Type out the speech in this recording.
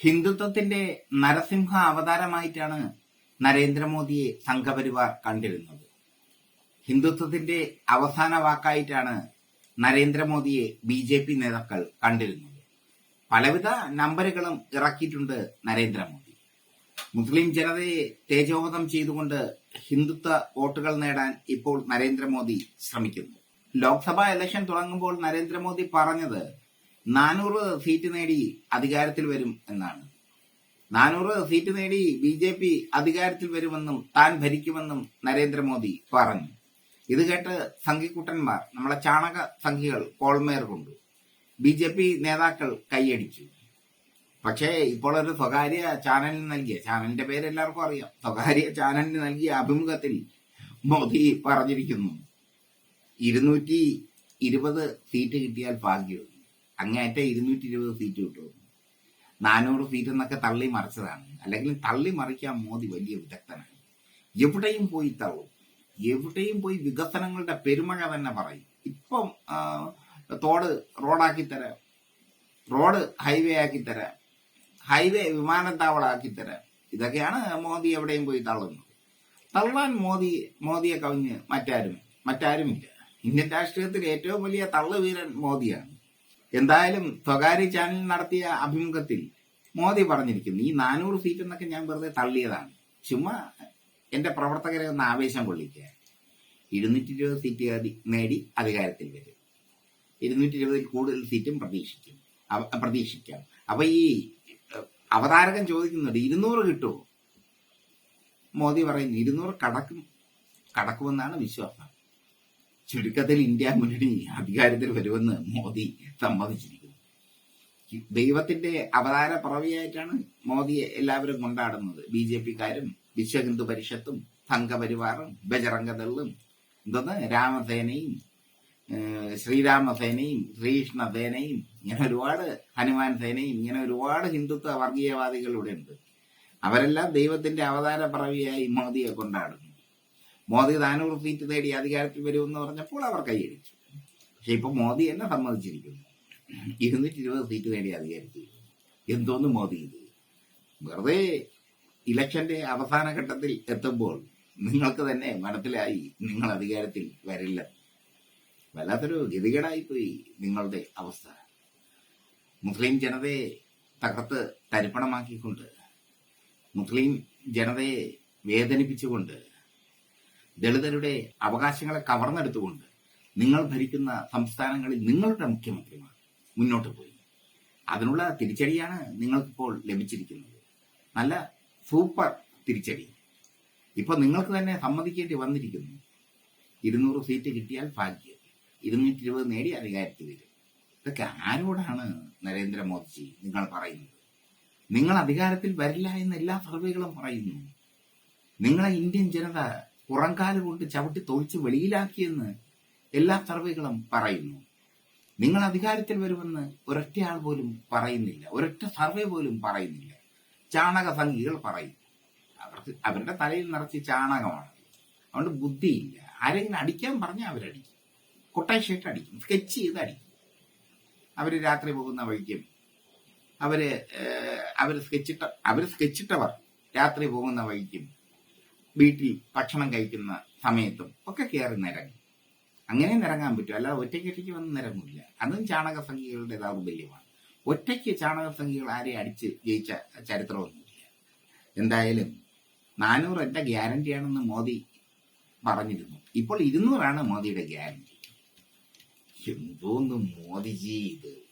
ഹിന്ദുത്വത്തിന്റെ നരസിംഹ അവതാരമായിട്ടാണ് നരേന്ദ്രമോദിയെ സംഘപരിവാർ കണ്ടിരുന്നത്. ഹിന്ദുത്വത്തിന്റെ അവസാന വാക്കായിട്ടാണ് നരേന്ദ്രമോദിയെ ബി ജെ പി നേതാക്കൾ കണ്ടിരുന്നത്. പലവിധ നമ്പറുകളും ഇറക്കിയിട്ടുണ്ട് നരേന്ദ്രമോദി. മുസ്ലിം ജനതയെ തേജോവധം ചെയ്തുകൊണ്ട് ഹിന്ദുത്വ വോട്ടുകൾ നേടാൻ ഇപ്പോൾ നരേന്ദ്രമോദി ശ്രമിക്കുന്നു. ലോക്സഭാ ഇലക്ഷൻ തുടങ്ങുമ്പോൾ നരേന്ദ്രമോദി പറഞ്ഞത് നാനൂറ് സീറ്റ് നേടി അധികാരത്തിൽ വരും എന്നാണ്. നാനൂറ് സീറ്റ് നേടി ബി ജെ പി അധികാരത്തിൽ വരുമെന്നും താൻ ഭരിക്കുമെന്നും നരേന്ദ്രമോദി പറഞ്ഞു. ഇത് കേട്ട് സംഘിക്കുട്ടന്മാർ നമ്മളെ ചാണക സംഘികൾ കോൾമേർ കൊണ്ടു ബി ജെ പി നേതാക്കൾ കൈയടിച്ചു. പക്ഷേ ഇപ്പോൾ ഒരു സ്വകാര്യ ചാനലിന് നൽകിയ ചാനലിന്റെ പേര് എല്ലാവർക്കും അറിയാം സ്വകാര്യ ചാനലിന് നൽകിയ അഭിമുഖത്തിൽ മോദി പറഞ്ഞിരിക്കുന്നു ഇരുന്നൂറ്റി ഇരുപത് സീറ്റ് കിട്ടിയാൽ ഭാഗ്യവും. അങ്ങേറ്റ ഇരുന്നൂറ്റി ഇരുപത് സീറ്റ് കിട്ടും. നാനൂറ് സീറ്റ് എന്നൊക്കെ തള്ളി മറിച്ചതാണ്. അല്ലെങ്കിൽ തള്ളി മറിക്കാൻ മോദി വലിയ വിദഗ്ധനാണ്. എവിടെയും പോയി തള്ളും. എവിടെയും പോയി വികസനങ്ങളുടെ പെരുമഴ തന്നെ പറയും. ഇപ്പം തോട് റോഡാക്കി തരാം റോഡ് ഹൈവേ ആക്കി തരാം ഹൈവേ വിമാനത്താവളമാക്കി തരാം ഇതൊക്കെയാണ് മോദി എവിടെയും പോയി തള്ളുന്നത്. തള്ളാൻ മോദി മോദിയെ കവിഞ്ഞ് മറ്റാരും മറ്റാരുമില്ല. ഇന്ത്യൻ രാഷ്ട്രീയത്തിൽ ഏറ്റവും വലിയ തള്ളുവീരൻ മോദിയാണ്. എന്തായാലും സ്വകാര്യ ചാനൽ നടത്തിയ അഭിമുഖത്തിൽ മോദി പറഞ്ഞിരിക്കുന്നു ഈ നാനൂറ് സീറ്റ് എന്നൊക്കെ ഞാൻ വെറുതെ തള്ളിയതാണ്. ചുമ്മാ എന്റെ പ്രവർത്തകരെ ഒന്ന് ആവേശം കൊള്ളിക്കുക. ഇരുന്നൂറ്റി ഇരുപത് സീറ്റ് നേടി അധികാരത്തിൽ വരും. ഇരുന്നൂറ്റി ഇരുപതിൽ കൂടുതൽ സീറ്റും പ്രതീക്ഷിക്കും. പ്രതീക്ഷിക്കാം. അപ്പൊ ഈ അവതാരകൻ ചോദിക്കുന്നുണ്ട് ഇരുന്നൂറ് കിട്ടുമോ മോദി പറയുന്നു ഇരുന്നൂറ് കടക്കും കടക്കുമെന്നാണ് വിശ്വാസം. ചുരുക്കത്തിൽ ഇന്ത്യ മുന്നണി അധികാരത്തിൽ വരുമെന്ന് മോദി സമ്മതിച്ചിരിക്കുന്നു. ദൈവത്തിന്റെ അവതാര പിറവിയായിട്ടാണ് മോദിയെ എല്ലാവരും കൊണ്ടാടുന്നത്. ബി ജെ പിക്കാരും വിശ്വ ഹിന്ദു പരിഷത്തും സംഘപരിവാറും ബജറംഗദളും എന്തെന്ന്? രാമസേനയും ശ്രീരാമസേനയും ശ്രീകൃഷ്ണസേനയും ഇങ്ങനെ ഒരുപാട് ഹനുമാൻ സേനയും ഇങ്ങനെ ഒരുപാട് ഹിന്ദുത്വ വർഗീയവാദികൾ ഇവിടെ ഉണ്ട് അവരെല്ലാം ദൈവത്തിന്റെ അവതാര പിറവിയായി മോദിയെ കൊണ്ടാടുന്നു. മോദി നാനൂറ് സീറ്റ് നേടി അധികാരത്തിൽ വരുമെന്ന് പറഞ്ഞപ്പോൾ അവർ കൈയടിച്ചു. പക്ഷെ ഇപ്പൊ മോദി എന്നെ സമ്മതിച്ചിരിക്കുന്നു. ഇരുന്നൂറ്റി ഇരുപത് സീറ്റ് നേടി അധികാരത്തിൽ. എന്തോന്ന് മോദി ഇത്? വെറുതെ ഇലക്ഷന്റെ അവസാന ഘട്ടത്തിൽ എത്തുമ്പോൾ നിങ്ങൾക്ക് തന്നെ മനസ്സിലായി നിങ്ങൾ അധികാരത്തിൽ വരില്ല. വല്ലാത്തൊരു ഗതികേടായിപ്പോയി നിങ്ങളുടെ അവസ്ഥ. മുസ്ലിം ജനതയെ തകർത്ത് തരിപ്പണമാക്കിക്കൊണ്ട് മുസ്ലിം ജനതയെ വേദനിപ്പിച്ചുകൊണ്ട് ദളിതരുടെ അവകാശങ്ങളെ കവർന്നെടുത്തുകൊണ്ട് നിങ്ങൾ ഭരിക്കുന്ന സംസ്ഥാനങ്ങളിൽ നിങ്ങളുടെ മുഖ്യമന്ത്രിമാർ മുന്നോട്ട് പോയി. അതിനുള്ള തിരിച്ചടിയാണ് നിങ്ങൾക്കിപ്പോൾ ലഭിച്ചിരിക്കുന്നത്. നല്ല സൂപ്പർ തിരിച്ചടി. ഇപ്പൊ നിങ്ങൾക്ക് തന്നെ സമ്മതിക്കേണ്ടി വന്നിരിക്കുന്നു. ഇരുന്നൂറ് സീറ്റ് കിട്ടിയാൽ ഭാഗ്യം. ഇരുന്നൂറ്റി ഇരുപത് നേടി അധികാരത്തിൽ വരും. ഇതൊക്കെ ആരോടാണ് നരേന്ദ്രമോദിജി നിങ്ങൾ പറയുന്നത്? നിങ്ങൾ അധികാരത്തിൽ വരില്ല എന്ന് എല്ലാ സർവേകളും പറയുന്നു. നിങ്ങളെ ഇന്ത്യൻ ജനത പുറംകാൽ കൊണ്ട് ചവിട്ടി തൊഴിച്ച് വെളിയിലാക്കിയെന്ന് എല്ലാ സർവേകളും പറയുന്നു. നിങ്ങൾ അധികാരത്തിൽ വരുമെന്ന് ഒരൊറ്റയാൾ പോലും പറയുന്നില്ല. ഒരൊറ്റ സർവേ പോലും പറയുന്നില്ല. ചാണക സംഖികൾ പറയും. അവർക്ക് അവരുടെ തലയിൽ നിറച്ച് ചാണകമാണ്. അതുകൊണ്ട് ബുദ്ധിയില്ല. ആരെങ്കിലും അടിക്കാൻ പറഞ്ഞാൽ അവരടിക്കും. കൊട്ടേഷേറ്റ് അടിക്കും. സ്കെച്ച് ചെയ്ത് അടിക്കും. അവർ രാത്രി പോകുന്ന വഴിക്കും. അവർ അവർ സ്കെച്ചിട്ട അവർ സ്കെച്ചിട്ടവർ രാത്രി പോകുന്ന വഴിക്കും. വീട്ടിൽ ഭക്ഷണം കഴിക്കുന്ന സമയത്തും ഒക്കെ കയറി നിരങ്ങും. അങ്ങനെ നിരങ്ങാൻ പറ്റും. അല്ലാതെ ഒറ്റയ്ക്ക് ഒറ്റയ്ക്ക് വന്ന് നിരങ്ങില്ല. അതും ചാണക സംഖ്യകളുടെ ദൗർബല്യമാണ്. ഒറ്റയ്ക്ക് ചാണക സംഖ്യകൾ ആരെ അടിച്ച് ജയിച്ച ചരിത്രമൊന്നുമില്ല. എന്തായാലും നാനൂറ് എന്റെ ഗ്യാരണ്ടിയാണെന്ന് മോദി പറഞ്ഞിരുന്നു. ഇപ്പോൾ ഇരുന്നൂറാണ് മോദിയുടെ ഗ്യാരണ്ടി. എന്തോന്ന് മോദിജി ഇത്?